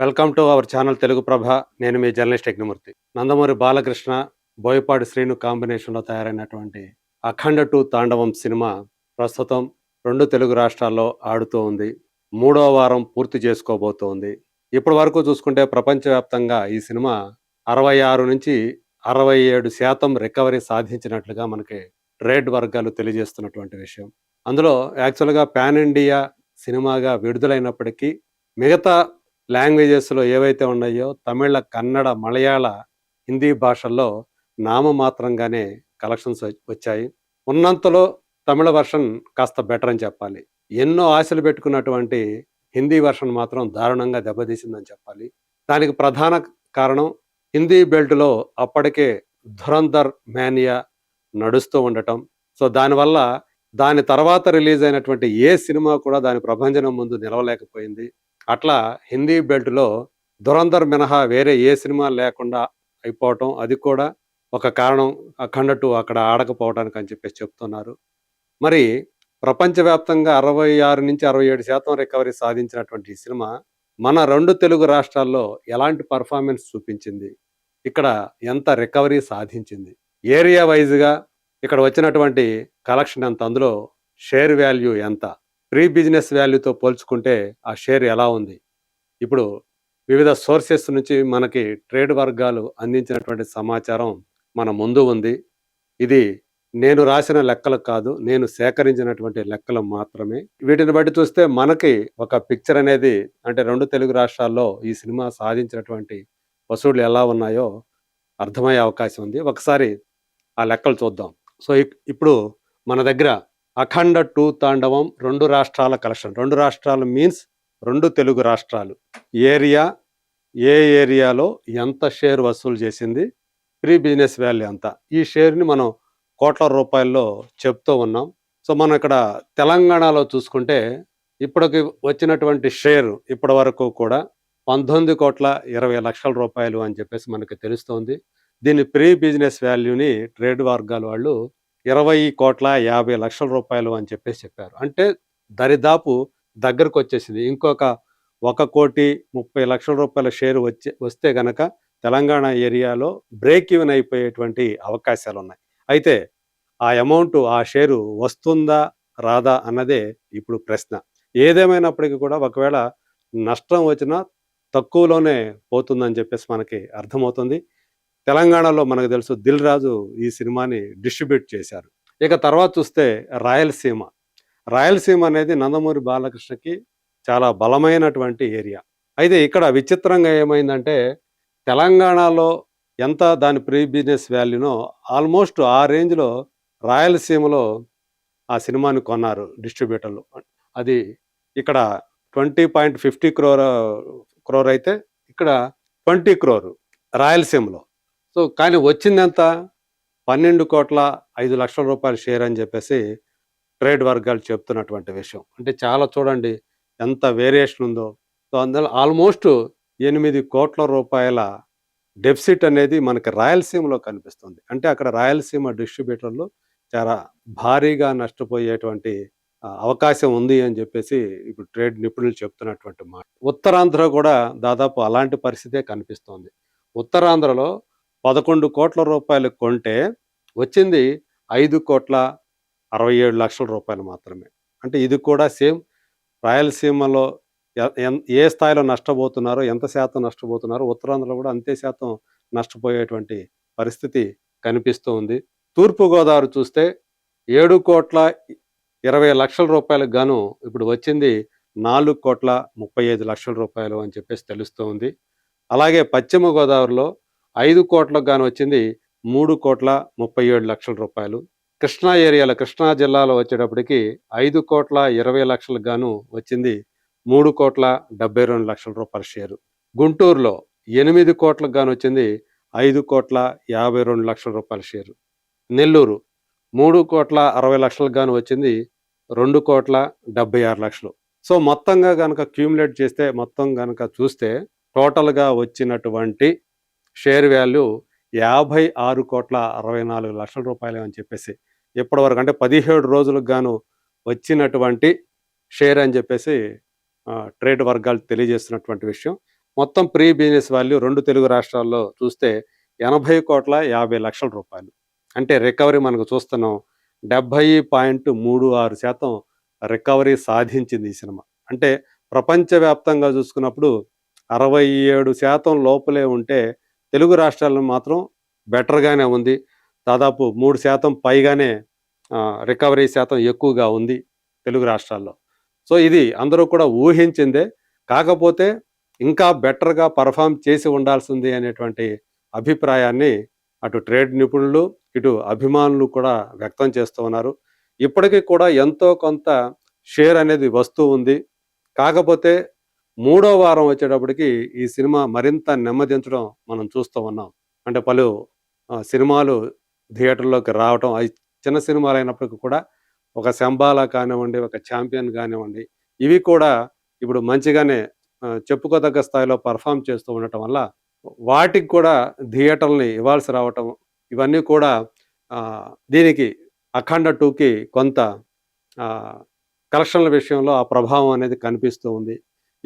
Welcome to our channel Telugu Prabha. నేను మీ journalist Yagnamurthy. Nandamuri Balakrishna Boyapati Srinu కాంబినేషన్లో తయారైనటువంటి అఖండ టూ తాండవం సినిమా ప్రస్తుతం రెండు తెలుగు రాష్ట్రాల్లో ఆడుతూ ఉంది. మూడో వారం పూర్తి చేసుకోబోతోంది. ఇప్పటి వరకు చూసుకుంటే ప్రపంచవ్యాప్తంగా ఈ సినిమా అరవై ఆరు నుంచి అరవై ఏడు శాతం రికవరీ సాధించినట్లుగా మనకి ట్రేడ్ వర్గాలు తెలియజేస్తున్నటువంటి విషయం. అందులో యాక్చువల్గా పాన్ ఇండియా సినిమాగా విడుదలైనప్పటికీ మిగతా లాంగ్వేజెస్లో ఏవైతే ఉన్నాయో తమిళ కన్నడ మలయాళ హిందీ భాషల్లో నామమాత్రంగానే కలెక్షన్స్ వచ్చాయి. ఉన్నంతలో తమిళ వర్షన్ కాస్త బెటర్ అని చెప్పాలి. ఎన్నో ఆశలు పెట్టుకున్నటువంటి హిందీ వర్షన్ మాత్రం దారుణంగా దెబ్బతీసిందని చెప్పాలి. దానికి ప్రధాన కారణం హిందీ బెల్ట్లో అప్పటికే ధురంధర్ మేనియా నడుస్తూ ఉండటం. సో దానివల్ల దాని తర్వాత రిలీజ్ అయినటువంటి ఏ సినిమా కూడా దాని ప్రభంజనం ముందు నిలవలేకపోయింది. అట్లా హిందీ బెల్ట్లో దురంధర్ మినహా వేరే ఏ సినిమా లేకుండా అయిపోవటం అది కూడా ఒక కారణం. అఖండ టూ అక్కడ ఆడకపోవడానికి అని చెప్పేసి చెప్తున్నారు. మరి ప్రపంచవ్యాప్తంగా అరవై ఆరు నుంచి అరవై ఏడు శాతం రికవరీ సాధించినటువంటి ఈ సినిమా మన రెండు తెలుగు రాష్ట్రాల్లో ఎలాంటి పర్ఫార్మెన్స్ చూపించింది? ఇక్కడ ఎంత రికవరీ సాధించింది? ఏరియా వైజ్గా ఇక్కడ వచ్చినటువంటి కలెక్షన్ ఎంత? అందులో షేర్ వాల్యూ ఎంత? ప్రీ బిజినెస్ వాల్యూతో పోల్చుకుంటే ఆ షేర్ ఎలా ఉంది? ఇప్పుడు వివిధ సోర్సెస్ నుంచి మనకి ట్రేడ్ వర్గాలు అందించినటువంటి సమాచారం మన ముందు ఉంది. ఇది నేను రాసిన లెక్కలు కాదు నేను సేకరించినటువంటి లెక్కలు మాత్రమే. వీటిని బట్టి చూస్తే మనకి ఒక పిక్చర్ అనేది అంటే రెండు తెలుగు రాష్ట్రాల్లో ఈ సినిమా సాధించినటువంటి వసూళ్ళు ఎలా ఉన్నాయో అర్థమయ్యే అవకాశం ఉంది. ఒకసారి ఆ లెక్కలు చూద్దాం. సో ఇప్పుడు మన దగ్గర అఖండ టూ తాండవం రెండు రాష్ట్రాల కలెక్షన్. రెండు రాష్ట్రాలు మీన్స్ రెండు తెలుగు రాష్ట్రాలు. ఏరియా ఏ ఏరియాలో ఎంత షేర్ వసూలు చేసింది ప్రీ బిజినెస్ వాల్యూ అంతా ఈ షేర్ని మనం కోట్ల రూపాయల్లో చెప్తూ ఉన్నాం. సో మనం ఇక్కడ తెలంగాణలో చూసుకుంటే ఇప్పటికి వచ్చినటువంటి షేర్ ఇప్పటి వరకు కూడా పంతొమ్మిది కోట్ల ఇరవై లక్షల రూపాయలు అని చెప్పేసి మనకి తెలుస్తోంది. దీని ప్రీ బిజినెస్ వాల్యూని ట్రేడ్ వర్గాల వాళ్ళు ఇరవై కోట్ల యాభై లక్షల రూపాయలు అని చెప్పేసి చెప్పారు. అంటే దరిదాపు దగ్గరకు వచ్చేసింది ఇంకొక ఒక కోటి ముప్పై లక్షల రూపాయల షేర్ వచ్చే వస్తే గనక తెలంగాణ ఏరియాలో బ్రేక్ ఈవెన్ అయిపోయేటువంటి అవకాశాలు ఉన్నాయి అయితే ఆ అమౌంట్ ఆ షేరు వస్తుందా రాదా అన్నదే ఇప్పుడు ప్రశ్న. ఏదేమైనప్పటికీ కూడా ఒకవేళ నష్టం వచ్చినా తక్కువలోనే పోతుందని చెప్పేసి మనకి అర్థమవుతుంది. తెలంగాణలో మనకు తెలుసు దిల్ రాజు ఈ సినిమాని డిస్ట్రిబ్యూట్ చేశారు. ఇక తర్వాత చూస్తే రాయలసీమ. రాయలసీమ అనేది నందమూరి బాలకృష్ణకి చాలా బలమైనటువంటి ఏరియా. అయితే ఇక్కడ విచిత్రంగా ఏమైందంటే తెలంగాణలో ఎంత దాని ప్రీ బిజినెస్ వాల్యూనో ఆల్మోస్ట్ ఆ రేంజ్లో రాయలసీమలో ఆ సినిమాని కొన్నారు డిస్ట్రిబ్యూటర్లు. అది ఇక్కడ twenty point fifty crore crore అయితే ఇక్కడ ట్వంటీ క్రోర్ రాయలసీమలో. సో కానీ వచ్చింది ఎంత పన్నెండు కోట్ల ఐదు లక్షల రూపాయల షేర్ అని చెప్పేసి ట్రేడ్ వర్గాలు చెప్తున్నటువంటి విషయం. అంటే చాలా చూడండి ఎంత వేరియేషన్ ఉందో. సో అందులో ఆల్మోస్ట్ ఎనిమిది కోట్ల రూపాయల డెఫిసిట్ అనేది మనకి రాయలసీమలో కనిపిస్తుంది. అంటే అక్కడ రాయలసీమ డిస్ట్రిబ్యూటర్లు చాలా భారీగా నష్టపోయేటువంటి అవకాశం ఉంది అని చెప్పేసి ఇప్పుడు ట్రేడ్ నిపుణులు చెప్తున్నటువంటి మాట. ఉత్తరాంధ్ర కూడా దాదాపు అలాంటి పరిస్థితే కనిపిస్తోంది. ఉత్తరాంధ్రలో పదకొండు కోట్ల రూపాయలు కొంటే వచ్చింది ఐదు కోట్ల అరవై ఏడు లక్షల రూపాయలు మాత్రమే. అంటే ఇది కూడా సేమ్ రాయలసీమలో ఎ- ఎన్- ఏ స్థాయిలో నష్టపోతున్నారో ఎంత శాతం నష్టపోతున్నారో ఉత్తరాంధ్రలో కూడా అంతే శాతం నష్టపోయేటువంటి పరిస్థితి కనిపిస్తూ ఉంది. తూర్పుగోదావరి చూస్తే ఏడు కోట్ల ఇరవై లక్షల రూపాయలకు గాను ఇప్పుడు వచ్చింది నాలుగు కోట్ల ముప్పై ఐదు లక్షల రూపాయలు అని చెప్పేసి తెలుస్తూ ఉంది. అలాగే పశ్చిమ గోదావరిలో ఐదు కోట్లకు గాను వచ్చింది మూడు కోట్ల ముప్పై ఏడు లక్షల రూపాయలు. కృష్ణా ఏరియాలో కృష్ణా జిల్లాలో వచ్చేటప్పటికి ఐదు కోట్ల ఇరవై లక్షలకు గాను వచ్చింది మూడు కోట్ల డెబ్బై రెండు లక్షల రూపాయల షేరు. గుంటూరులో ఎనిమిది కోట్లకు గాను వచ్చింది ఐదు కోట్ల యాభై రెండు లక్షల రూపాయల షేరు. నెల్లూరు మూడు కోట్ల అరవై లక్షలకు గాను వచ్చింది రెండు కోట్ల డెబ్బై ఆరు లక్షలు. సో మొత్తంగా కనుక క్యూములేట్ చేస్తే మొత్తం కనుక చూస్తే టోటల్గా వచ్చినటువంటి షేర్ వాల్యూ యాభై ఆరు కోట్ల అరవై నాలుగు లక్షల రూపాయలు అని చెప్పేసి ఇప్పటివరకు అంటే పదిహేడు రోజులకు గాను వచ్చినటువంటి షేర్ అని చెప్పేసి ట్రేడ్ వర్గాలు తెలియజేస్తున్నటువంటి విషయం. మొత్తం ప్రీ బిజినెస్ వాల్యూ రెండు తెలుగు రాష్ట్రాల్లో చూస్తే ఎనభై కోట్ల యాభై లక్షల రూపాయలు. అంటే రికవరీ మనకు చూస్తున్నాం డెబ్భై పాయింట్ మూడు ఆరు శాతం రికవరీ సాధించింది ఈ సినిమా. అంటే ప్రపంచవ్యాప్తంగా చూసుకున్నప్పుడు అరవై ఏడు శాతం లోపలే ఉంటే తెలుగు రాష్ట్రాల్లో మాత్రం బెటర్గానే ఉంది. దాదాపు మూడు శాతం పైగానే రికవరీ శాతం ఎక్కువగా ఉంది తెలుగు రాష్ట్రాల్లో. సో ఇది అందరూ కూడా ఊహించిందే. కాకపోతే ఇంకా బెటర్గా పర్ఫామ్ చేసి ఉండాల్సింది అనేటువంటి అభిప్రాయాన్ని అటు ట్రేడ్ నిపుణులు ఇటు అభిమానులు కూడా వ్యక్తం చేస్తూ ఉన్నారు. ఇప్పటికీ కూడా ఎంతో కొంత షేర్ అనేది వస్తూ ఉంది. కాకపోతే మూడో వారం వచ్చేటప్పటికి ఈ సినిమా మరింత నెమ్మదించడం మనం చూస్తూ ఉన్నాం. అంటే పలు సినిమాలు థియేటర్లోకి రావటం అవి చిన్న సినిమాలు అయినప్పటికీ కూడా ఒక శంబాలా కానివ్వండి ఒక ఛాంపియన్ కానివ్వండి ఇవి కూడా ఇప్పుడు మంచిగానే చెప్పుకోదగ్గ స్థాయిలో పర్ఫామ్ చేస్తూ ఉండటం వల్ల వాటికి కూడా థియేటర్ని ఇవ్వాల్సి రావటం ఇవన్నీ కూడా దీనికి అఖండ టూకి కొంత కలెక్షన్ల విషయంలో ఆ ప్రభావం అనేది కనిపిస్తూ ఉంది.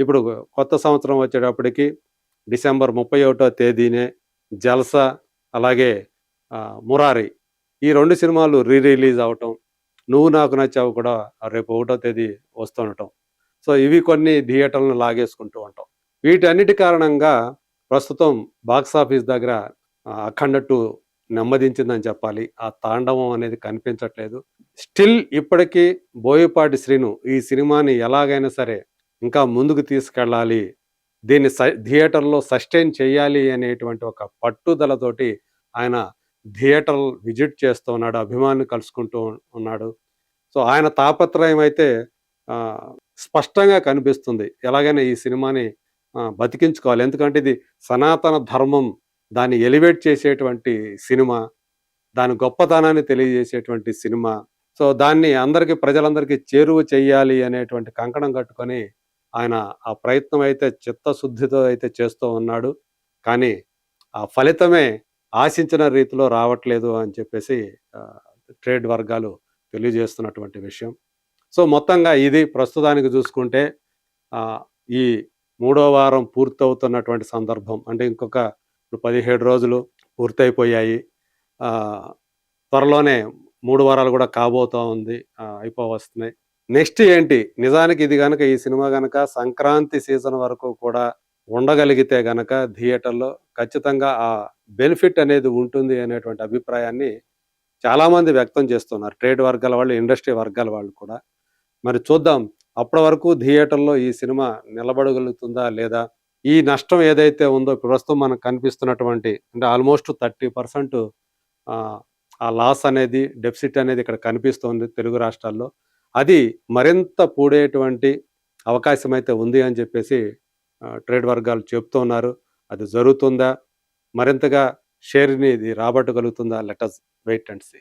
ఇప్పుడు కొత్త సంవత్సరం వచ్చేటప్పటికి డిసెంబర్ ముప్పై ఒకటో తేదీనే జల్సా అలాగే మురారి. ఈ రెండు సినిమాలు రీ రిలీజ్ అవటం నువ్వు నాకు నచ్చావు కూడా రేపు ఒకటో తేదీ వస్తుండటం. సో ఇవి కొన్ని థియేటర్లను లాగేసుకుంటూ ఉంటాం. వీటన్నిటి కారణంగా ప్రస్తుతం బాక్స్ ఆఫీస్ దగ్గర అఖండట్టు అఖండ టూ నెమ్మదించిందని చెప్పాలి. ఆ తాండవం అనేది కనిపించట్లేదు. స్టిల్ ఇప్పటికీ బోయపాటి శ్రీను ఈ సినిమాని ఎలాగైనా సరే ఇంకా ముందుకు తీసుకెళ్ళాలి. దీన్ని స థియేటర్లో సస్టైన్ చేయాలి అనేటువంటి ఒక పట్టుదలతోటి ఆయన థియేటర్ విజిట్ చేస్తూ ఉన్నాడు అభిమానులు కలుసుకుంటూ ఉన్నాడు. సో ఆయన తాపత్రయం అయితే స్పష్టంగా కనిపిస్తుంది. ఎలాగైనా ఈ సినిమాని బతికించుకోవాలి. ఎందుకంటే ఇది సనాతన ధర్మం దాన్ని ఎలివేట్ చేసేటువంటి సినిమా దాని గొప్పతనాన్ని తెలియజేసేటువంటి సినిమా. సో దాన్ని అందరికీ ప్రజలందరికీ చేరువ చేయాలి అనేటువంటి కంకణం కట్టుకొని ఆయన ఆ ప్రయత్నం అయితే చిత్తశుద్ధితో అయితే చేస్తూ ఉన్నాడు. కానీ ఆ ఫలితమే ఆశించిన రీతిలో రావట్లేదు అని చెప్పేసి ట్రేడ్ వర్గాలు తెలియజేస్తున్నటువంటి విషయం. సో మొత్తంగా ఇది ప్రస్తుతానికి చూసుకుంటే ఈ మూడో వారం పూర్తవుతున్నటువంటి సందర్భం. అంటే ఇంకొక ఇప్పుడు పదిహేడు రోజులు పూర్తయిపోయాయి. త్వరలోనే మూడు వారాలు కూడా కాబోతూ ఉంది. అయిపో వస్తున్నాయి నెక్స్ట్ ఏంటి? నిజానికి ఇది కనుక ఈ సినిమా కనుక సంక్రాంతి సీజన్ వరకు కూడా ఉండగలిగితే గనక థియేటర్లో ఖచ్చితంగా ఆ బెనిఫిట్ అనేది ఉంటుంది అనేటువంటి అభిప్రాయాన్ని చాలామంది వ్యక్తం చేస్తున్నారు. ట్రేడ్ వర్గాల వాళ్ళు ఇండస్ట్రీ వర్గాల వాళ్ళు కూడా. మరి చూద్దాం. అప్పటి వరకు థియేటర్లో ఈ సినిమా నిలబడగలుగుతుందా లేదా? ఈ నష్టం ఏదైతే ఉందో ప్రస్తుతం మనకు కనిపిస్తున్నటువంటి అంటే ఆల్మోస్ట్ థర్టీ పర్సెంట్ ఆ లాస్ అనేది డెఫిసిట్ అనేది ఇక్కడ కనిపిస్తుంది తెలుగు రాష్ట్రాల్లో. అది మరింత పూడేటువంటి అవకాశం అయితే ఉంది అని చెప్పేసి ట్రేడ్ వర్గాలు చెప్తున్నారు అది జరుగుతుందా? మరింతగా షేర్ని ఇది రాబట్టగలుగుతుందా? Let us wait and see.